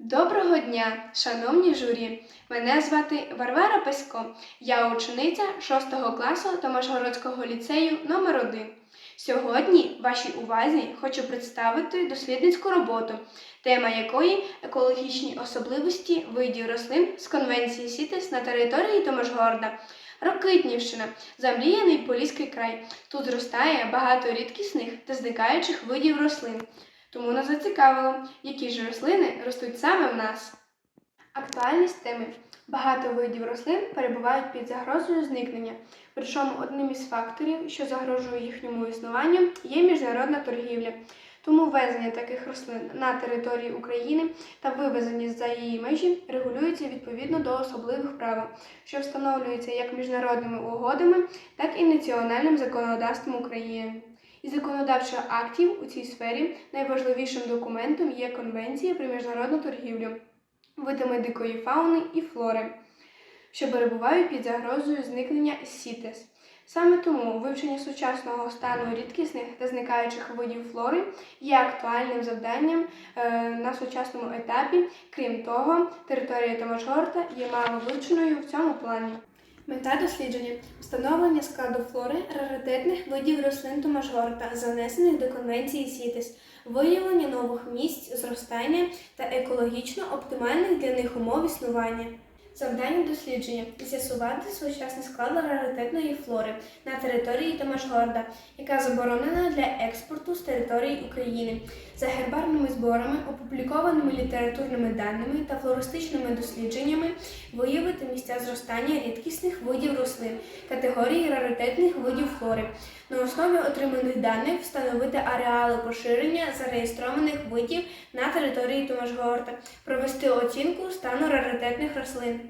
Доброго дня, шановні журі! Мене звати Варвара Пасько. Я учениця 6 класу Томашгородського ліцею номер 1 Сьогодні вашій увазі хочу представити дослідницьку роботу, тема якої екологічні особливості видів рослин з конвенції СІТЕС на території Томашгорода. Рокитнівщина, замріяний Поліський край. Тут зростає багато рідкісних та зникаючих видів рослин. Тому нас зацікавило, які ж рослини ростуть саме в нас. Актуальність теми. Багато видів рослин перебувають під загрозою зникнення. Причому одним із факторів, що загрожує їхньому існуванню, є міжнародна торгівля. Тому ввезення таких рослин на території України та вивезення за її межі регулюється відповідно до особливих правил, що встановлюються як міжнародними угодами, так і національним законодавством України. Із законодавчих актів у цій сфері найважливішим документом є Конвенція про міжнародну торгівлю видами дикої фауни і флори, що перебувають під загрозою зникнення СІТЕС. Саме тому вивчення сучасного стану рідкісних та зникаючих видів флори є актуальним завданням е, на сучасному етапі. Крім того, територія Томашгорта є мало вивченою в цьому плані. Мета дослідження встановлення складу флори раритетних видів рослин Томашгорта, занесених до конвенції СІТЕС, виявлення нових місць зростання та екологічно оптимальних для них умов існування. Завдання дослідження з'ясувати сучасний склад раритетної флори на території Томашгорда, яка заборонена для експорту з території України, за гербарними зборами, опублікованими літературними даними та флористичними дослідженнями виявити місця зростання рідкісних видів рослин, категорії раритетних видів флори. На основі отриманих даних встановити ареали поширення зареєстрованих видів на території Томашгорта, провести оцінку стану раритетних рослин.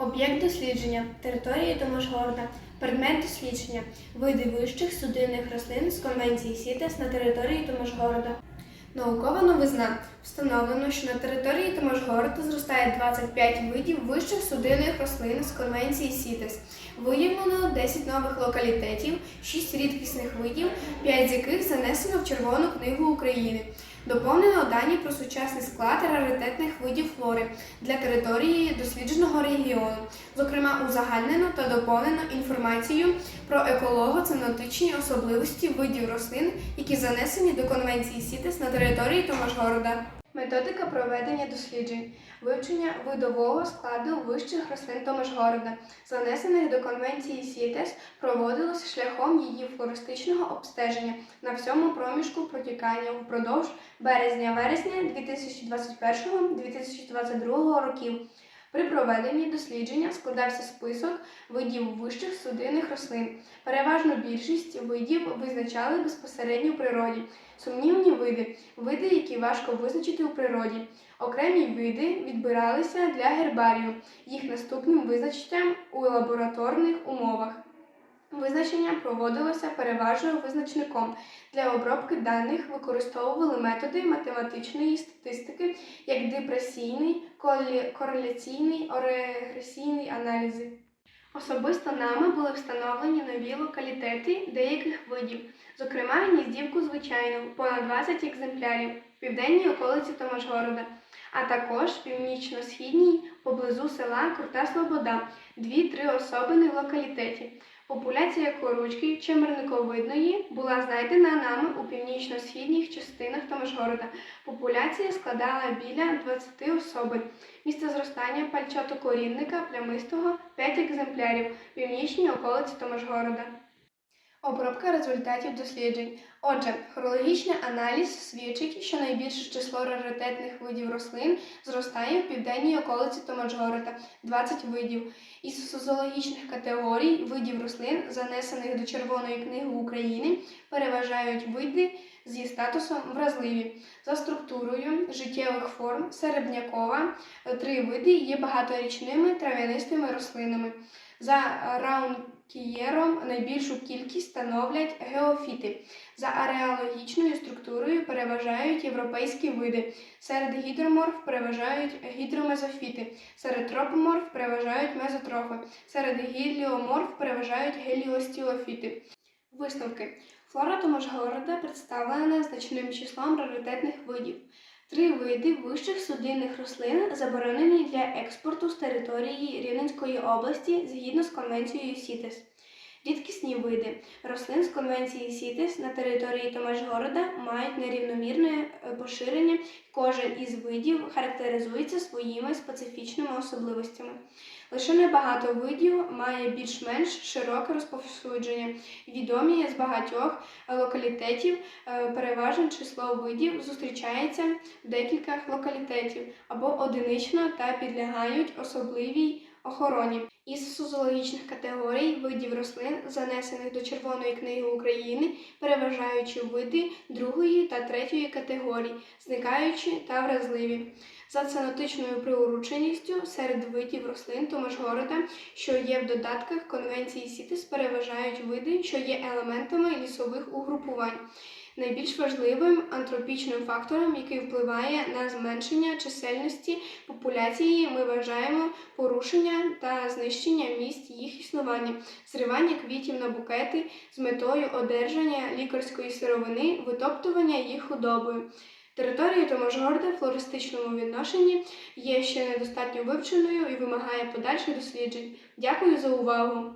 Об'єкт дослідження території Томашгорода. Предмет дослідження види вищих судинних рослин з конвенції СІТЕС на території Томашгорода. Наукова новизна. Встановлено, що на території Томашгорода зростає 25 видів вищих судинних рослин з конвенції СІТЕС. Виявлено 10 нових локалітетів, 6 рідкісних видів, 5 з яких занесено в Червону книгу України. Доповнено дані про сучасний склад раритетних видів флори для території дослідженого регіону. Зокрема, узагальнено та доповнено інформацію про еколого-ценотичні особливості видів рослин, які занесені до конвенції СІТЕС на території Томашгорода. Методика проведення досліджень, вивчення видового складу вищих рослин Томашгорода, занесених до конвенції СІТЕС, проводилося шляхом її флористичного обстеження на всьому проміжку протікання впродовж березня-вересня 2021-2022 років. При проведенні дослідження складався список видів вищих судинних рослин. Переважну більшість видів визначали безпосередньо в природі. Сумнівні види види, які важко визначити у природі. Окремі види відбиралися для гербарію, їх наступним визначенням у лабораторних умовах. Визначення проводилося переважно визначником. Для обробки даних використовували методи математичної статистики, як депресійний, кореляційний, регресійний аналізи. Особисто нами були встановлені нові локалітети деяких видів, зокрема гніздівку звичайну, понад 20 екземплярів в південній околиці Томашгорода, а також північно-східній поблизу села Крута Слобода, дві-три особини в локалітеті. Популяція коручки чимерниковидної була знайдена нами у північно-східніх частинах Томашгорода. Популяція складала біля 20 особин. Місце зростання пальчатокорінника плямистого 5 екземплярів в північній околиці Томашгорода. Обробка результатів досліджень. Отже, хронологічний аналіз свідчить, що найбільше число раритетних видів рослин зростає в південній околиці Томаджгорода – 20 видів. Із соціологічних категорій видів рослин, занесених до Червоної книги України, переважають види зі статусом вразливі. За структурою життєвих форм серебнякова три види є багаторічними трав'янистими рослинами. За раункієром найбільшу кількість становлять геофіти. За ареологічною структурою переважають європейські види. Серед гідроморф переважають гідромезофіти, серед тропоморф переважають мезотрофи, серед геліоморф переважають геліостілофіти. Висновки. Флора Томашгорода представлена значним числом раритетних видів. Три види вищих судинних рослин заборонені для експорту з території Рівненської області згідно з конвенцією СІТЕС. Рідкісні види рослин з конвенції СІТЕС на території Томашгорода мають нерівномірне е, поширення. Кожен із видів характеризується своїми специфічними особливостями. Лише небагато видів має більш-менш широке розповсюдження. Відомі з багатьох е, локалітетів е, переважне число видів зустрічається в декілька локалітетів або одинично та підлягають особливій охороні. Із зоологічних категорій видів рослин, занесених до Червоної книги України, переважаючи види другої та третьої категорій, зникаючі та вразливі. За ценотичною приуроченістю серед видів рослин Томашгорода, що є в додатках Конвенції СІТЕС, переважають види, що є елементами лісових угрупувань. Найбільш важливим антропічним фактором, який впливає на зменшення чисельності популяції, ми вважаємо порушення та знищення місць їх існування, зривання квітів на букети з метою одержання лікарської сировини, витоптування їх худобою. Територія Томожгорда в флористичному відношенні є ще недостатньо вивченою і вимагає подальших досліджень. Дякую за увагу!